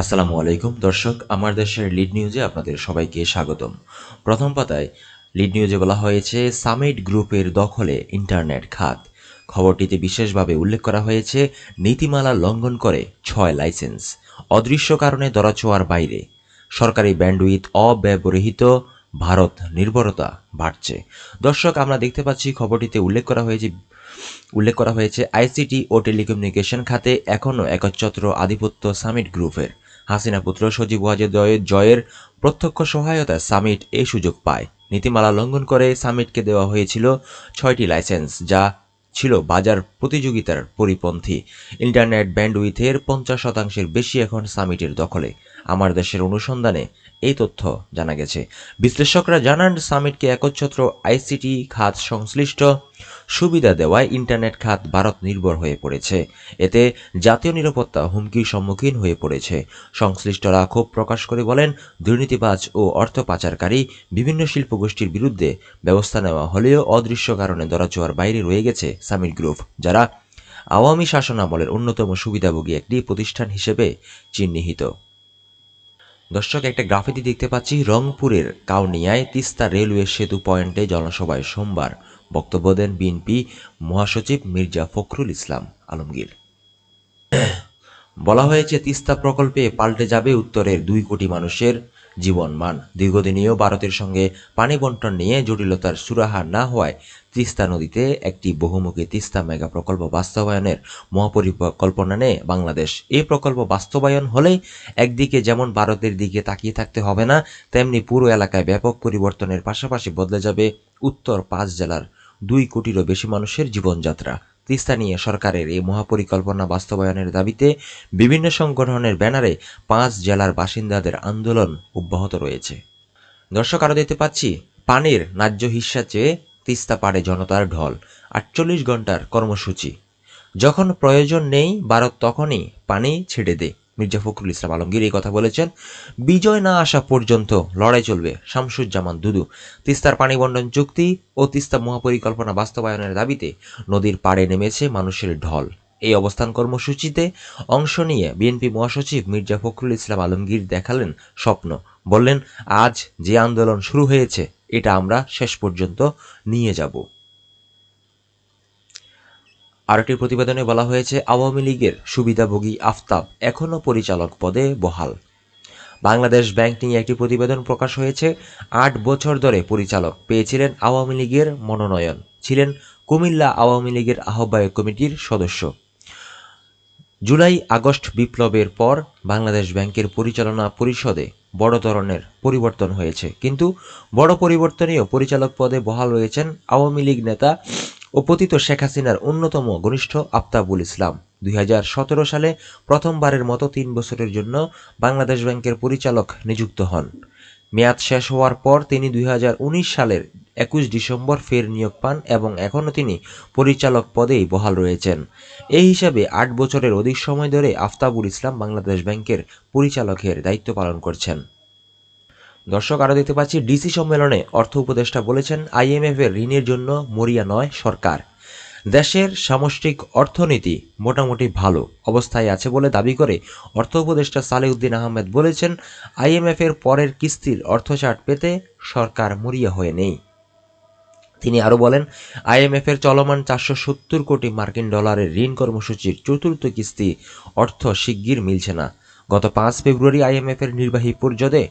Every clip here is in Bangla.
আসসালামু আলাইকুম। দর্শক, আমার দেশের লিড নিউজে আপনাদের সবাইকে স্বাগতম। প্রথম পাতায় লিড নিউজে বলা হয়েছে সামিট গ্রুপের দখলে ইন্টারনেট খাত। খবরটিতে বিশেষভাবে উল্লেখ করা হয়েছে, নীতিমালা লঙ্ঘন করে ছয় লাইসেন্স অদৃশ্য কারণে দরাচোয়ার বাইরে। সরকারি ব্যান্ডউইথ অব্যবহৃত, ভারত নির্ভরতা বাড়ছে। দর্শক, আমরা দেখতে পাচ্ছি খবরটিতে উল্লেখ করা হয়েছে, উল্লেখ করা হয়েছে আইসিটি ও টেলিকমিউনিকেশন খাতে এখনও একচ্ছত্র আধিপত্য সামিট গ্রুপের হাসিনা পুত্র সজীব ওয়াজেদ জয়ের প্রত্যক্ষ সহায়তায় সামিট এই সুযোগ পায়। নীতিমালা লঙ্ঘন করে সামিটকে দেওয়া হয়েছিল ছয়টি লাইসেন্স, যা ছিল বাজার প্রতিযোগিতার পরিপন্থী। ইন্টারনেট ব্যান্ডউইথের পঞ্চাশ শতাংশের বেশি এখন সামিটের দখলে। আমার দেশের অনুসন্ধানে এই তথ্য জানা গেছে। বিশ্লেষকরা জানান, সামিটকে একচ্ছত্র আইসিটি খাত সংশ্লিষ্ট সুবিধা দেওয়ায় ইন্টারনেট খাত ভারত নির্ভর হয়ে পড়েছে। এতে জাতীয় নিরাপত্তা হুমকির সম্মুখীন হয়ে পড়েছে। সংশ্লিষ্টরা ক্ষোভ প্রকাশ করে বলেন, দুর্নীতিবাজ ও অর্থ পাচারকারী বিভিন্ন শিল্পগোষ্ঠীর বিরুদ্ধে ব্যবস্থা নেওয়া হলেও অদৃশ্য কারণে দরাচোয়ার বাইরে রয়ে গেছে সামিট গ্রুপ, যারা আওয়ামী শাসনামলের অন্যতম সুবিধাভোগী একটি প্রতিষ্ঠান হিসেবে চিহ্নিত। দর্শক, একটা গ্রাফিতি দেখতে পাচ্ছি। রংপুরের কাউনিয়ায় তিস্তা রেলওয়ে সেতু পয়েন্টে জনসভায় সোমবার বক্তব্য দেন বিএনপি মহাসচিব মির্জা ফখরুল ইসলাম আলমগীর। বলা হয়েছে, তিস্তা প্রকল্পে পাল্টে যাবে উত্তরের দুই কোটি মানুষের জীবনমান দীর্ঘদিনীয় ভারতের সঙ্গে পানি বন্টন নিয়ে জটিলতার সুরাহা না হওয়ায় তিস্তা নদীতে একটি বহুমুখী তিস্তা মেগা প্রকল্প বাস্তবায়নের মহাপরিকল্পনা নেয় বাংলাদেশ। এই প্রকল্প বাস্তবায়ন হলেই একদিকে যেমন ভারতের দিকে তাকিয়ে থাকতে হবে না, তেমনি পুরো এলাকায় ব্যাপক পরিবর্তনের পাশাপাশি বদলে যাবে উত্তর পাঁচ জেলার দুই কোটিরও বেশি মানুষের জীবনযাত্রা। তিস্তা নিয়ে সরকারের এই মহাপরিকল্পনা বাস্তবায়নের দাবিতে বিভিন্ন সংগঠনের ব্যানারে পাঁচ জেলার বাসিন্দাদের আন্দোলন অব্যাহত রয়েছে। দর্শক, আরও দেখতে পাচ্ছি, পানির ন্যায্য হিস্সা চেয়ে তিস্তা পাড়ে জনতার ঢল, আটচল্লিশ ঘণ্টার কর্মসূচি। যখন প্রয়োজন নেই, ভারত তখনই পানি ছেড়ে দেয় মির্জা ফখরুল ইসলাম আলমগীর এই কথা বলেছেন, বিজয় না আসা পর্যন্ত লড়াই চলবে শামসুজ্জামান দুদু। তিস্তার পানি বন্টন চুক্তি ও তিস্তা মহাপরিকল্পনা বাস্তবায়নের দাবিতে নদীর পাড়ে নেমেছে মানুষের ঢল। এই অবস্থান কর্মসূচিতে অংশ নিয়ে বিএনপি মহাসচিব মির্জা ফখরুল ইসলাম আলমগীর দেখালেন স্বপ্ন, বললেন, আজ যে আন্দোলন শুরু হয়েছে, এটা আমরা শেষ পর্যন্ত নিয়ে যাব। আরেকটি প্রতিবেদনে বলা হয়েছে, আওয়ামী লীগের সুবিধাভোগী আফতাব এখনও পরিচালক পদে বহাল। বাংলাদেশ ব্যাংক নিয়ে একটি প্রতিবেদন প্রকাশ হয়েছে, আট বছর ধরে পরিচালক পেয়েছিলেন আওয়ামী লীগের মনোনয়ন, ছিলেন কুমিল্লা আওয়ামী লীগের আহ্বায়ক কমিটির সদস্য। জুলাই আগস্ট বিপ্লবের পর বাংলাদেশ ব্যাংকের পরিচালনা পরিষদে বড় ধরনের পরিবর্তন হয়েছে। কিন্তু বড় পরিবর্তনেও পরিচালক পদে বহাল রয়েছেন আওয়ামী লীগ নেতা ও পতিত শেখ হাসিনার অন্যতম ঘনিষ্ঠ আফতাবুল ইসলাম। দুই হাজার সতেরো সালে প্রথমবারের মতো তিন বছরের জন্য বাংলাদেশ ব্যাংকের পরিচালক নিযুক্ত হন। মেয়াদ শেষ হওয়ার পর তিনি দুই হাজার উনিশ সালের একুশ ডিসেম্বর ফের নিয়োগ পান এবং এখনও তিনি পরিচালক পদেই বহাল রয়েছেন। এই হিসাবে আট বছরের অধিক সময় ধরে আফতাবুল ইসলাম বাংলাদেশ ব্যাংকের পরিচালকের দায়িত্ব পালন করছেন। দর্শক, আরও দেখতে পাচ্ছি ডিসি সম্মেলনে অর্থ উপদেষ্টা বলেছেন আইএমএফ এর ঋণের জন্য মরিয়া নয় সরকার। দেশের সামষ্টিক অর্থনীতি মোটামুটি ভালো অবস্থায় আছে বলে দাবি করে অর্থ উপদেষ্টা সালেউদ্দিন আহমেদ বলেছেন আইএমএফ এর পরের কিস্তির অর্থচাট পেতে সরকার মরিয়া হয়ে নেই। তিনি আরও বলেন আইএমএফ এর চলমান চারশো সত্তর কোটি মার্কিন ডলারের ঋণ কর্মসূচির চতুর্থ কিস্তি অর্থ শিগগির মিলছে না। গত পাঁচ ফেব্রুয়ারি আইএমএফ এর নির্বাহী পর্যায়ে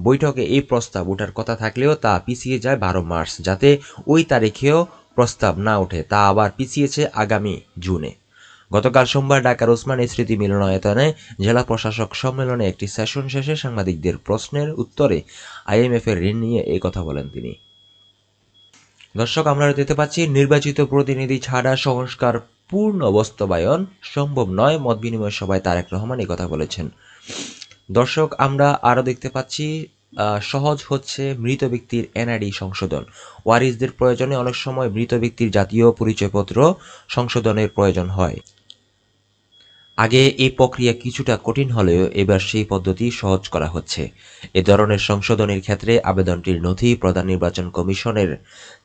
বৈঠকে এই প্রস্তাব ওঠার কথা থাকলেও তা পিছিয়ে যায় বারো মার্চ, যাতে ওই তারিখেও প্রস্তাব না ওঠে, তা আবার পিছিয়েছে আগামী জুনে। গতকাল সোমবার ঢাকার ওসমানী স্মৃতি মিলনায়তনে জেলা প্রশাসক সম্মেলনে একটি সেশন শেষে সাংবাদিকদের প্রশ্নের উত্তরে আইএমএফ এর ঋণ নিয়ে এই কথা বলেন তিনি। দর্শক, আমরা দেখতে পাচ্ছি, নির্বাচিত প্রতিনিধি ছাড়া সংস্কার পূর্ণ বাস্তবায়ন সম্ভব নয়, মত বিনিময় সভায় তারেক রহমান এই কথা বলেছেন। দর্শক, আমরা আরও দেখতে পাচ্ছি সহজ হচ্ছে মৃত ব্যক্তির এনআইডি সংশোধন। ওয়ারিসদের প্রয়োজনে অনেক সময় মৃত ব্যক্তির জাতীয় পরিচয়পত্র সংশোধনের প্রয়োজন হয়। আগে এই প্রক্রিয়া কিছুটা কঠিন হলেও এবার সেই পদ্ধতি সহজ করা হচ্ছে। এ ধরনের সংশোধনের ক্ষেত্রে আবেদনটির নথি, প্রধান নির্বাচন কমিশনের,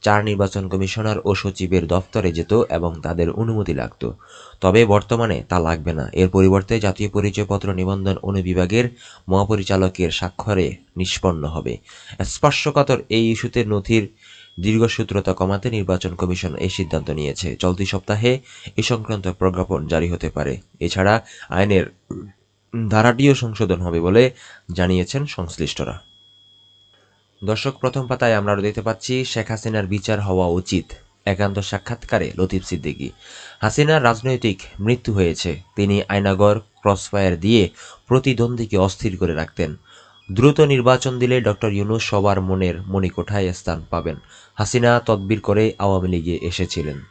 চার নির্বাচন কমিশনার ও সচিবের দফতরে যেত এবং তাদের অনুমতি লাগত। তবে বর্তমানে তা লাগবে না। এর পরিবর্তে জাতীয় পরিচয়পত্র নিবন্ধন অনুবিভাগের মহাপরিচালকের স্বাক্ষরে নিষ্পন্ন হবে। স্পর্শকাতর এই ইস্যুতে নথির দীর্ঘসূত্রতা কমাতে নির্বাচন কমিশন এই সিদ্ধান্ত নিয়েছে। চলতি সপ্তাহে এ সংক্রান্ত প্রজ্ঞাপন জারি হতে পারে। এছাড়া আইনের ধারাটিও সংশোধন হবে বলে জানিয়েছেন সংশ্লিষ্টরা। দর্শক, প্রথম পাতায় আমরা দেখতে পাচ্ছি, শেখ হাসিনার বিচার হওয়া উচিত। একান্ত সাক্ষাৎকারে লতিফ সিদ্দিকী। হাসিনার রাজনৈতিক মৃত্যু হয়েছে। তিনি আয়নাগর ক্রসফায়ার দিয়ে প্রতিদ্বন্দ্বীকে অস্থির করে রাখতেন। দ্রুত নির্বাচন দিলে ডক্টর ইউনুস সবার মনের মণিকোঠায় স্থান পাবেন। হাসিনা তদবির করে আওয়ামী লীগে এসেছিলেন।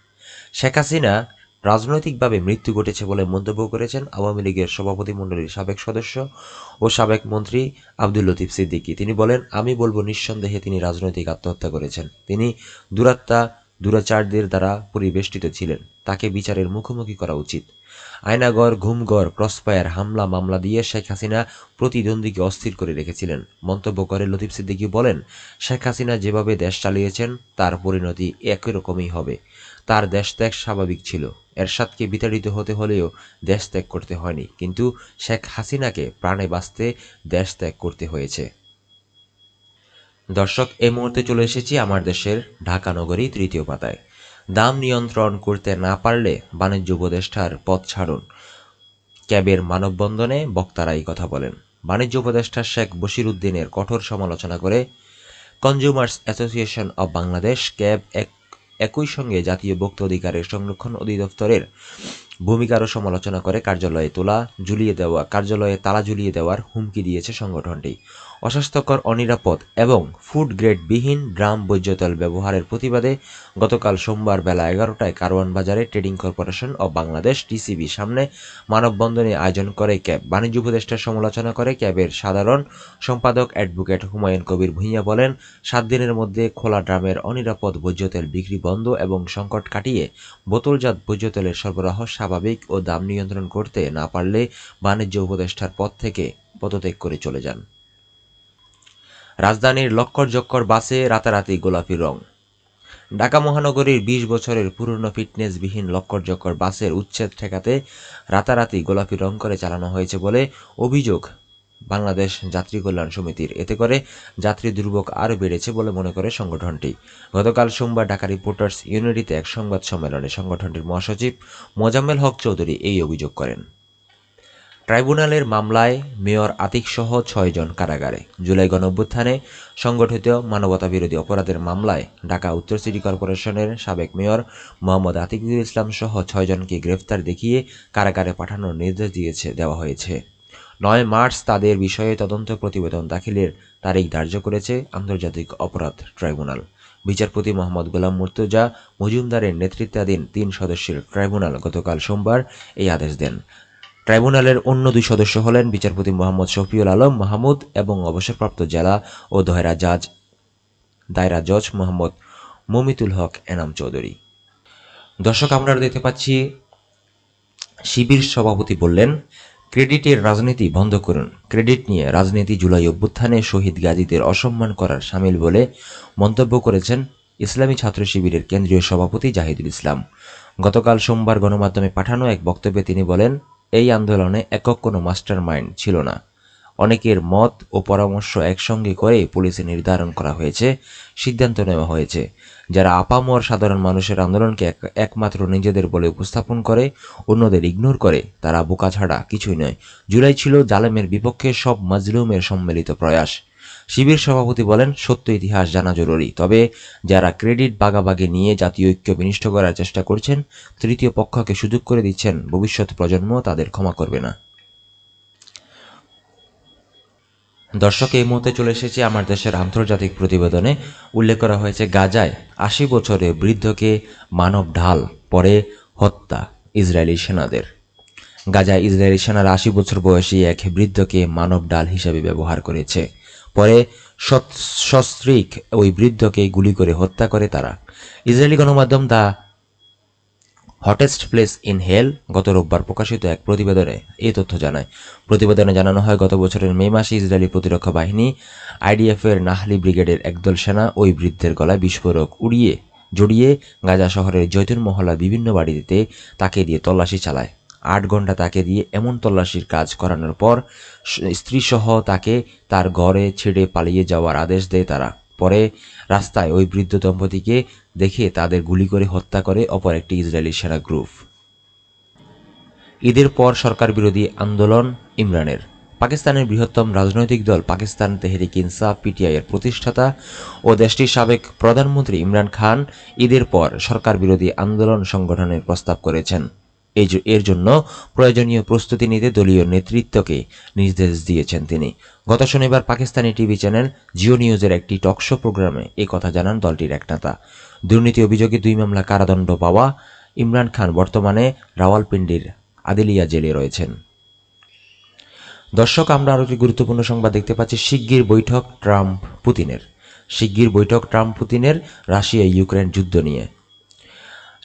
শেখ হাসিনা রাজনৈতিকভাবে মৃত্যু ঘটেছে বলে মন্তব্য করেছেন আওয়ামী লীগের সভাপতি মণ্ডলীর সাবেক সদস্য ও সাবেক মন্ত্রী আব্দুল লতিফ সিদ্দিকী। তিনি বলেন, আমি বলব নিঃসন্দেহে তিনি রাজনৈতিক আত্মহত্যা করেছেন। তিনি দুরাত্মা, দুরাচারদের দ্বারা পরিবেষ্টিত ছিলেন। তাকে বিচারের মুখোমুখি করা উচিত। আয়নাগর ঘুমগড় ক্রসফায়ার, হামলা, মামলা দিয়ে শেখ হাসিনা প্রতিদ্বন্দ্বীকে অস্থির করে রেখেছিলেন। মন্তব্য করে লতিফ সিদ্দিকী বলেন, শেখ হাসিনা যেভাবে দেশ চালিয়েছেন, তার পরিণতি একই রকমই হবে। তার দেশ ত্যাগ স্বাভাবিক ছিল। এরশাদকে বিতাড়িত হতে হলেও দেশ ত্যাগ করতে হয়নি। কিন্তু শেখ হাসিনাকে প্রাণে বাঁচতে দেশ ত্যাগ করতে হয়েছে। দর্শক, এই মুহূর্তে চলে এসেছি আমার দেশের ঢাকা নগরী তৃতীয় পাতায়। দাম নিয়ন্ত্রণ করতে না পারলে বাণিজ্য উপদেষ্টার পথ ছাড়ুন। ক্যাবের মানববন্ধনে বক্তারা এই কথা বলেন। বাণিজ্য উপদেষ্টা শেখ বশির উদ্দিনের কঠোর সমালোচনা করে, Consumers Association of Bangladesh, CAB এক, একই সঙ্গে জাতীয় ভোক্তা অধিকারের সংরক্ষণ অধিদপ্তরের ভূমিকারও সমালোচনা করে কার্যালয়ে তোলা, ঝুলিয়ে দেওয়া, কার্যালয়ে তালা ঝুলিয়ে দেওয়ার হুমকি দিয়েছে সংগঠনটি। অস্বাস্থ্যকর, অনিরাপদ এবং ফুড গ্রেড বিহীন ড্রাম বৈদ্য তেল ব্যবহারের প্রতিবাদে গতকাল সোমবার বেলা এগারোটায় কারওয়ান বাজারে trading corporation of Bangladesh TCB সামনে মানববন্ধনে আয়োজন করে ক্যাব। বাণিজ্য উপদেষ্টার সমালোচনা করে ক্যাবের সাধারণ সম্পাদক অ্যাডভোকেট হুমায়ুন কবির ভূঁইয়া বলেন, সাত দিনের মধ্যে খোলা ড্রামের অনিরাপদ ভোজ্য তেল বিক্রি বন্ধ এবং সংকট কাটিয়ে বোতলজাত ভোজ্য তেলের সরবরাহ স্বাভাবিক ও দাম নিয়ন্ত্রণ করতে না পারলে বাণিজ্য উপদেষ্টার পদ থেকে পদত্যাগ করে চলে যান। রাজধানীর লক্কর জক্কর বাসে রাতারাতি গোলাপি রং। ঢাকা মহানগরীর বিশ বছরের পুরনো ফিটনেসবিহীন লক্কর জক্কর বাসের উচ্ছেদ ঠেকাতে রাতারাতি গোলাপি রং করে চালানো হয়েছে বলে অভিযোগ বাংলাদেশ যাত্রী কল্যাণ সমিতির। এতে করে যাত্রী দুর্ভোগ আরও বেড়েছে বলে মনে করে সংগঠনটি। গতকাল সোমবার ঢাকা রিপোর্টার্স ইউনিটিতে এক সংবাদ সম্মেলনে সংগঠনটির মহাসচিব মোজাম্মেল হক চৌধুরী এই অভিযোগ করেন। ট্রাইব্যুনালের মামলায় মেয়র আতিক সহ ছয়জন কারাগারে। জুলাই গণঅভ্যুত্থানে সংগঠিত মানবতাবিরোধী অপরাধের মামলায় ঢাকা উত্তর সিটি কর্পোরেশনের সাবেক মেয়র মোহাম্মদ আতিকুল ইসলাম সহ ছয়জনকে গ্রেফতার দেখিয়ে কারাগারে পাঠানোর নির্দেশ দিয়েছে, দেওয়া হয়েছে। নয় মার্চ তাদের বিষয়ে তদন্ত প্রতিবেদন দাখিলের তারিখ ধার্য করেছে আন্তর্জাতিক অপরাধ ট্রাইব্যুনাল। বিচারপতি মোহাম্মদ গোলাম মুর্তজা মজুমদারের নেতৃত্বাধীন তিন সদস্যের ট্রাইব্যুনাল গতকাল সোমবার এই আদেশ দেন। ট্রাইব্যুনালের অন্য দুই সদস্য হলেন বিচারপতি মোহাম্মদ শফিউল আলম মাহমুদ এবং অবসরপ্রাপ্ত জেলা ও দয়রা জাজ দায়রা জজ মোহাম্মদ মমিতুল হক এনাম চৌধুরী। দর্শক আমরা দেখতে পাচ্ছি শিবির সভাপতি বললেন ক্রেডিটের রাজনীতি বন্ধ করুন। ক্রেডিট নিয়ে রাজনীতি জুলাই অভ্যুত্থানে শহীদ গাজীদের অসম্মান করার সামিল বলে মন্তব্য করেছেন ইসলামী ছাত্র শিবিরের কেন্দ্রীয় সভাপতি জাহিদুল ইসলাম। গতকাল সোমবার গণমাধ্যমে পাঠানো এক বক্তব্যে তিনি বলেন, এই আন্দোলনে একক কোনো মাস্টার মাইন্ড ছিল না। অনেকের মত ও পরামর্শ একসঙ্গে করে পুলিশে নির্ধারণ করা হয়েছে, সিদ্ধান্ত নেওয়া হয়েছে। যারা আপামর সাধারণ মানুষের আন্দোলনকে এক- একমাত্র নিজেদের বলে উপস্থাপন করে, অন্যদের ইগনোর করে, তারা বোকা ছাড়া কিছুই নয়। জুলাই ছিল জালেমের বিপক্ষে সব মাজলুমের সম্মিলিত প্রয়াস। শিবির সভাপতি বলেন, সত্য ইতিহাস জানা জরুরি। তবে যারা ক্রেডিট বাগাবাগি নিয়ে জাতীয় ঐক্য বিনিষ্ট করার চেষ্টা করছেন, তৃতীয় পক্ষকে সুযোগ করে দিচ্ছেন ভবিষ্যৎ প্রজন্ম, তাদের ক্ষমা করবে না। দর্শক, এই মুহূর্তে চলে এসেছি আমার দেশের আন্তর্জাতিক প্রতিবেদনে। উল্লেখ করা হয়েছে, গাজায় আশি বছরে বৃদ্ধকে মানব ঢাল, পরে হত্যা ইসরায়েলি সেনাদের। গাজায় ইসরায়েলি সেনারা আশি বছর বয়সী এক বৃদ্ধকে মানব ডাল হিসেবে ব্যবহার করেছে। পরে সস্ত্রীক ওই বৃদ্ধকে গুলি করে হত্যা করে তারা। ইসরায়েলি গণমাধ্যম the hottest place in hell গত রোববার প্রকাশিত এক প্রতিবেদনে এই তথ্য জানায়। প্রতিবেদনে জানানো হয়, গত বছরের মে মাসে ইসরায়েলি প্রতিরক্ষা বাহিনী আইডিএফের নাহলি ব্রিগেডের একদল সেনা ওই বৃদ্ধের গলায় বিস্ফোরক উড়িয়ে, জড়িয়ে গাজা শহরের জৈতুন মহল্লার বিভিন্ন বাড়িতে তাকে দিয়ে তল্লাশি চালায়। আট ঘণ্টা তাকে দিয়ে এমন তল্লাশির কাজ করানোর পর স্ত্রীসহ তাকে তার ঘরে ছেড়ে পালিয়ে যাওয়ার আদেশ দেয় তারা। পরে রাস্তায় ওই বৃদ্ধ দম্পতিকে দেখে তাদের গুলি করে হত্যা করে অপর একটি ইসরায়েলি সেনা গ্রুপ। ঈদের পর সরকার বিরোধী আন্দোলন ইমরানের। পাকিস্তানের বৃহত্তম রাজনৈতিক দল পাকিস্তান তেহরিক ইনসাফ পিটিআই এর প্রতিষ্ঠাতা ও দেশটির সাবেক প্রধানমন্ত্রী ইমরান খান ঈদের পর সরকার বিরোধী আন্দোলন সংগঠনের প্রস্তাব করেছেন। এই এর জন্য প্রয়োজনীয় প্রস্তুতি নিতে দলীয় নেতৃত্বকে নির্দেশ দিয়েছেন তিনি। গত শনিবার পাকিস্তানি টিভি চ্যানেল জিও নিউজের একটি টকশো প্রোগ্রামে এই কথা জানান দলটির এক নেতা। দুর্নীতি অভিযোগে দুই মামলা কারাদণ্ড পাওয়া ইমরান খান বর্তমানে রাওয়ালপিন্ডির আদিলিয়া জেলে রয়েছেন। দর্শক, আমরা আরও একটি গুরুত্বপূর্ণ সংবাদ দেখতে পাচ্ছি। শিগগির বৈঠক ট্রাম্প পুতিনের। শিগগির বৈঠক ট্রাম্প পুতিনের রাশিয়া ইউক্রেন যুদ্ধ নিয়ে।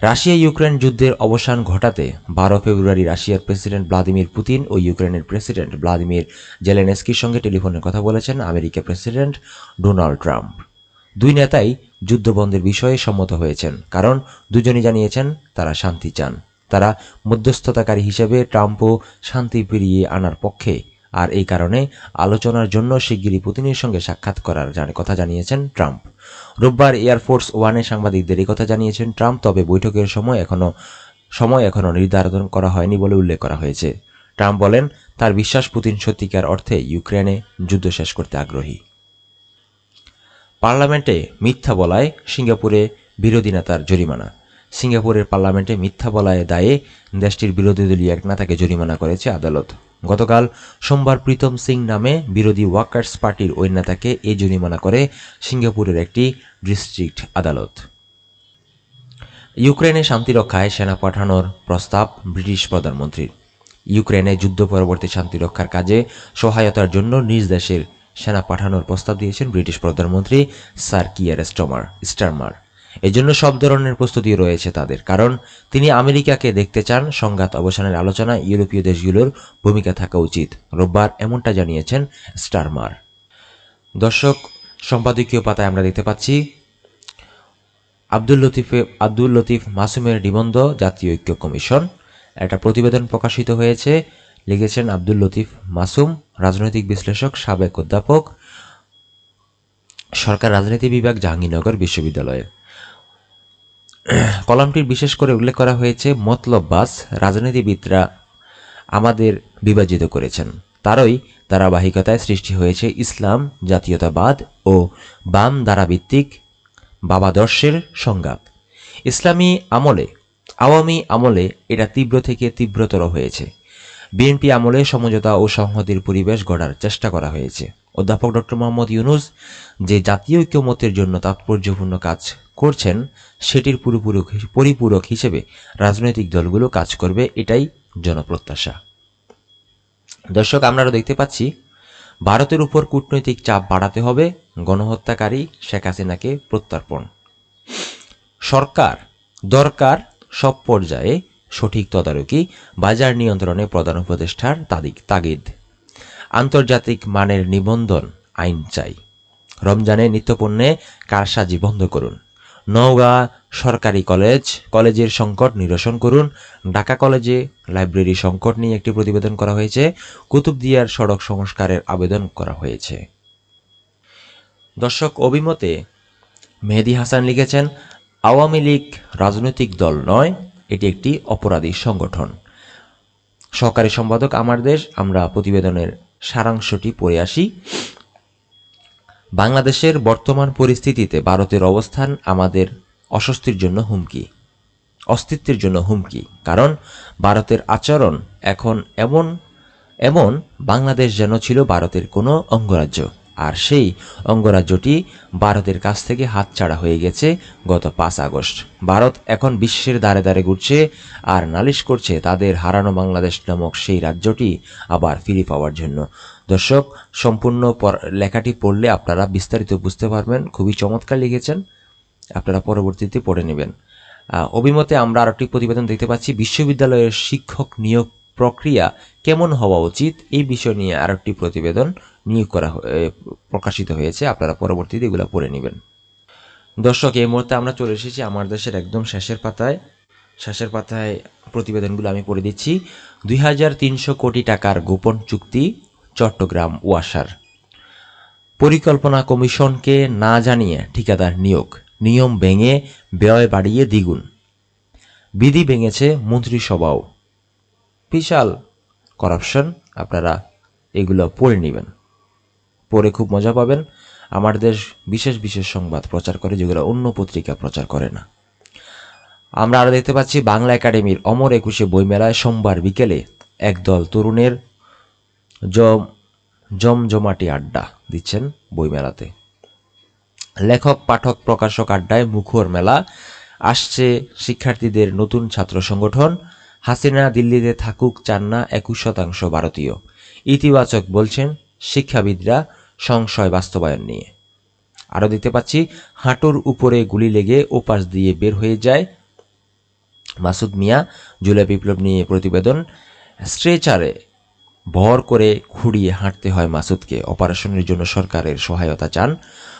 রাশিয়া ইউক্রেন যুদ্ধের অবসান ঘটাতে বারো ফেব্রুয়ারি রাশিয়ার প্রেসিডেন্ট ভ্লাদিমির পুতিন ও ইউক্রেনের প্রেসিডেন্ট ভ্লাদিমির জেলেনস্কির সঙ্গে টেলিফোনে কথা বলেছেন আমেরিকা প্রেসিডেন্ট ডোনাল্ড ট্রাম্প। দুই নেতাই যুদ্ধবন্ধের বিষয়ে সম্মত হয়েছেন, কারণ দুজনই জানিয়েছেন তারা শান্তি চান। তারা মধ্যস্থতাকারী হিসেবে ট্রাম্পও শান্তি ফিরিয়ে আনার পক্ষে, আর এই কারণে আলোচনার জন্য শিগগিরই পুতিনের সঙ্গে সাক্ষাৎ করার কথা জানিয়েছেন ট্রাম্প। রোববার এয়ারফোর্স ওয়ানে সাংবাদিকদের এই কথা জানিয়েছেন ট্রাম্প, তবে বৈঠকের সময় এখনও সময় এখনও নির্ধারণ করা হয়নি বলে উল্লেখ করা হয়েছে। ট্রাম্প বলেন, তার বিশ্বাস পুতিন সত্যিকার অর্থে ইউক্রেনে যুদ্ধ শেষ করতে আগ্রহী। পার্লামেন্টে মিথ্যা বলায় সিঙ্গাপুরে বিরোধী নেতার জরিমানা। সিঙ্গাপুরের পার্লামেন্টে মিথ্যা বলায় দায়ে দেশটির বিরোধী দলীয় এক নেতাকে জরিমানা করেছে আদালত। গতকাল সোমবার প্রীতম সিং নামে বিরোধী ওয়ার্কার্স পার্টির ওই নেতাকে এই জরিমানা করে সিঙ্গাপুরের একটি ডিস্ট্রিক্ট আদালত। ইউক্রেনে শান্তি রক্ষায় সেনা পাঠানোর প্রস্তাব ব্রিটিশ প্রধানমন্ত্রীর। ইউক্রেনে যুদ্ধ পরবর্তী শান্তি রক্ষার কাজে সহায়তার জন্য নিজ দেশের সেনা পাঠানোর প্রস্তাব দিয়েছেন ব্রিটিশ প্রধানমন্ত্রী স্যার কিয়ার স্টমার, স্টারমার। এজন্য সব ধরনের প্রস্তুতি রয়েছে তাদের, কারণ তিনি আমেরিকাকে দেখতে চান, সংঘাত অবসানের আলোচনায় ইউরোপীয় দেশগুলোর ভূমিকা থাকা উচিত, রোববার এমনটা জানিয়েছেন স্টারমার। দর্শক, সম্পাদকীয় পাতায় আমরা দেখতে পাচ্ছি, আব্দুল লতিফে, আব্দুল লতিফ মাসুমের নিবন্ধ জাতীয় ঐক্য কমিশন। একটা প্রতিবেদন প্রকাশিত হয়েছে লিখেছেন আব্দুল লতিফ মাসুম, রাজনৈতিক বিশ্লেষক, সাবেক অধ্যাপক, সরকার রাজনীতি বিভাগ, জাহাঙ্গীরনগর বিশ্ববিদ্যালয়ে। কলামটির বিশেষ করে উল্লেখ করা হয়েছে মতলববাস রাজনীতিবিদরা আমাদের বিভাজিত করেছেন। তারই ধারাবাহিকতায় সৃষ্টি হয়েছে ইসলাম, জাতীয়তাবাদ ও বাম ধারাভিত্তিক বাবাদর্শের সংঘাত। ইসলামী আমলে, আওয়ামী আমলে এটা তীব্র থেকে তীব্রতর হয়েছে। বিএনপি আমলে সমঝোতা ও সংহতির পরিবেশ গড়ার চেষ্টা করা হয়েছে। অধ্যাপক ডক্টর মোহাম্মদ ইউনুস যে জাতীয় ঐক্যমতের জন্য তাৎপর্যপূর্ণ কাজ করছেন, সেটির পুরোপুরো পরিপূরক হিসেবে রাজনৈতিক দলগুলো কাজ করবে এটাই জনপ্রত্যাশা। দর্শক আমরা দেখতে পাচ্ছি, ভারতের উপর কূটনৈতিক চাপ বাড়াতে হবে, গণহত্যাকারী শেখ হাসিনাকে প্রত্যর্পণ। সরকার দরকার সব পর্যায়ে সঠিক তদারকি বাজার নিয়ন্ত্রণে প্রধান উপদেষ্টার তাদিক তাগিদ। আন্তর্জাতিক মানের নিবন্ধন আইন চাই। রমজানে নিত্যপণ্যে কারসাজি বন্ধ করুন। নওগাঁ সরকারি কলেজ, কলেজের সংকট নিরসন করুন। ঢাকা কলেজে লাইব্রেরি সংকট নিয়ে একটি প্রতিবেদন করা হয়েছে। কুতুবদিয়ার সড়ক সংস্কারের আবেদন করা হয়েছে। দর্শক, অভিমতে মেহেদি হাসান লিখেছেন, আওয়ামী লীগ রাজনৈতিক দল নয় এটি একটি অপরাধী সংগঠন। সহকারী সম্পাদক আমার দেশ, আমরা প্রতিবেদনের সারাংশটি পড়ে আসি। বাংলাদেশের বর্তমান পরিস্থিতিতে ভারতের অবস্থান আমাদের অস্বস্তির জন্য হুমকি, অস্তিত্বের জন্য হুমকি। কারণ ভারতের আচরণ এখন এমন এমন বাংলাদেশ যেন ছিল ভারতের কোনো অঙ্গরাজ্য। আর সেই অঙ্গরাজ্যটি ভারতের কাছ থেকে হাতছাড়া হয়ে গেছে গত পাঁচ আগস্ট। ভারত এখন বিশ্বের দ্বারে দ্বারে ঘুরছে আর নালিশ করছে তাদের হারানো বাংলাদেশ নামক সেই রাজ্যটি আবার ফিরে পাওয়ার জন্য। দর্শক, সম্পূর্ণ পর- লেখাটি পড়লে আপনারা বিস্তারিত বুঝতে পারবেন। খুবই চমৎকার লিখেছেন। আপনারা পরবর্তীতে পড়ে নেবেন। অভিমতে আমরা আরেকটি প্রতিবেদন দেখতে পাচ্ছি। বিশ্ববিদ্যালয়ের শিক্ষক নিয়োগ প্রক্রিয়া কেমন হওয়া উচিত? এই বিষয় নিয়ে আরেকটি প্রতিবেদন। নিয়োগ করা প্রকাশিত হয়েছে। আপনারা পরবর্তীতে এগুলো পড়ে নেবেন। দর্শক, এই মুহূর্তে আমরা চলে এসেছি আমার দেশের একদম শেষের পাতায়। শেষের পাতায় প্রতিবেদনগুলো আমি পড়ে দিচ্ছি। দুই হাজার তিনশো কোটি টাকার গোপন চুক্তি চট্টগ্রাম ওয়াসার। পরিকল্পনা কমিশনকে না জানিয়ে ঠিকাদার নিয়োগ। নিয়ম ভেঙে ব্যয় বাড়িয়ে দ্বিগুণ। বিধি ভেঙেছে মন্ত্রিসভাও। বিশাল করাপশন। আপনারা এগুলো পড়ে নেবেন। পড়ে খুব মজা পাবেন। আমার দেশ বিশেষ বিশেষ সংবাদ প্রচার করে, যেগুলো অন্য পত্রিকা প্রচার করে না। আমরা আরও দেখতে পাচ্ছি, বাংলা একাডেমির অমর একুশে বইমেলায় সোমবার বিকেলে একদল তরুণের জম জমজমাটি আড্ডা দিচ্ছেন বইমেলাতে। লেখক, পাঠক, প্রকাশক আড্ডায় মুখর মেলা। আসছে শিক্ষার্থীদের নতুন ছাত্র সংগঠন। হাসিনা দিল্লিতে থাকুক চান না, একুশ শতাংশ ভারতীয়। ইতিবাচক বলছেন শিক্ষাবিদরা। সংশয় বাস্তবায়ন নিয়ে। আরও দেখতে পাচ্ছি, হাঁটুর উপরে গুলি লেগে ওপাশ দিয়ে বের হয়ে যায় মাসুদ মিয়া, জুলাই বিপ্লব নিয়ে প্রতিবেদন। স্ট্রেচারে ভর করে খুঁড়িয়ে হাঁটতে হয় মাসুদকে। অপারেশনের জন্য সরকারের সহায়তা চান।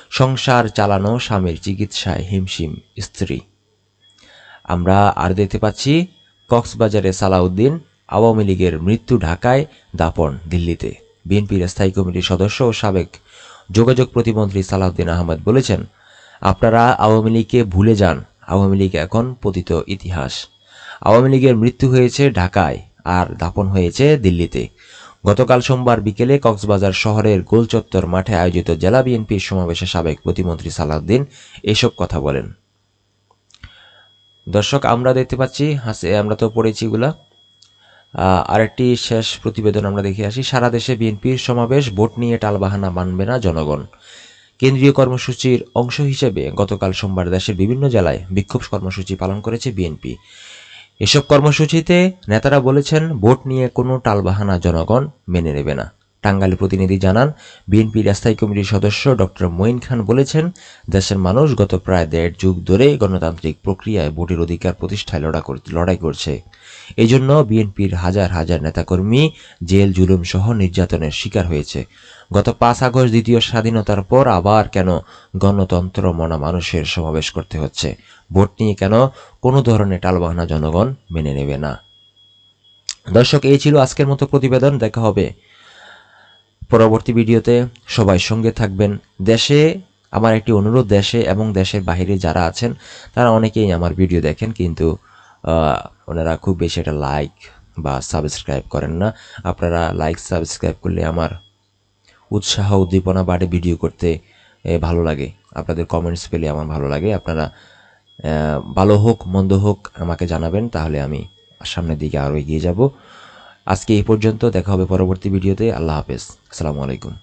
সংসার চালানো স্বামীর চিকিৎসায় হিমশিম স্ত্রী। আমরা আর দেখতে পাচ্ছি, কক্সবাজারে সালাউদ্দিন আওয়ামী লীগের মৃত্যু ঢাকায় দাপন দিল্লিতে। বিএনপির স্থায়ী কমিটির সদস্য ও সাবেক যোগাযোগ প্রতিমন্ত্রী সালাউদ্দিন আহমেদ বলেছেন, আপনারা আওয়ামী লীগকে ভুলে যান। আওয়ামী লীগ এখন পতিত ইতিহাস। আওয়ামী লীগের মৃত্যু হয়েছে ঢাকায় আর দাপন হয়েছে দিল্লিতে। গতকাল সোমবার বিকেলে কক্সবাজার শহরের গোলচত্বর মাঠে আয়োজিত জেলা বিএনপির সমাবেশে সাবেক প্রতিমন্ত্রী সালাউদ্দিন এসব কথা বলেন। দর্শক, আমরা দেখতে পাচ্ছি, হাসে আমরা তো পড়েছি এগুলা। আরেকটি শেষ প্রতিবেদন আমরা দেখে আসি। সারা দেশে বিএনপির সমাবেশ, ভোট নিয়ে টালবাহানা মানবে না জনগণ। কেন্দ্রীয় কর্মসূচির অংশ হিসেবে গতকাল সোমবার দেশের বিভিন্ন জেলায় বিক্ষোভ কর্মসূচি পালন করেছে বিএনপি। এসব কর্মসূচিতে নেতারা বলেছেন, ভোট নিয়ে কোনো টালবাহানা জনগণ মেনে নেবে না। টাঙ্গাইল প্রতিনিধি জানান, বিএনপির স্থায়ী কমিটির সদস্য ডক্টর মঈন খান বলেছেন, দেশের মানুষ গত প্রায় দেড় যুগ ধরে গণতান্ত্রিক প্রক্রিয়ায় ভোটের অধিকার প্রতিষ্ঠায় লড়া লড়াই করছে। এই জন্য বিএনপির হাজার হাজার নেতাকর্মী জেল, জুলুম সহ নির্যাতনের শিকার হয়েছে। গত পাঁচ আগস্ট দ্বিতীয় স্বাধীনতার পর আবার কেন গণতন্ত্র মনা মানুষের সমাবেশ করতে হচ্ছে? ভোট নিয়ে কেন কোনো ধরনের টালবাহানা জনগণ মেনে নেবে না? দর্শক, এই ছিল আজকের মতো প্রতিবেদন। দেখা হবে পরবর্তী ভিডিওতে সবাই সঙ্গে থাকবেন। দেশে আমার একটি অনুরোধ, দেশে এবং দেশের বাইরে যারা আছেন, তারা অনেকেই আমার ভিডিও দেখেন, কিন্তু ওনারা খুব বেশি একটা লাইক বা সাবস্ক্রাইব করেন না। আপনারা লাইক সাবস্ক্রাইব করলে আমার উৎসাহ, উদ্দীপনা বাড়ে ভিডিও করতে ভালো লাগে। আপনাদের কমেন্টস পেলে আমার ভালো লাগে। আপনারা ভালো হোক, মন্দ হোক আমাকে জানাবেন, তাহলে আমি সামনের দিকে আরও এগিয়ে যাব। আজকে এই পর্যন্ত, দেখা হবে পরবর্তী ভিডিওতে। আল্লাহ হাফেজ। আসসালামু আলাইকুম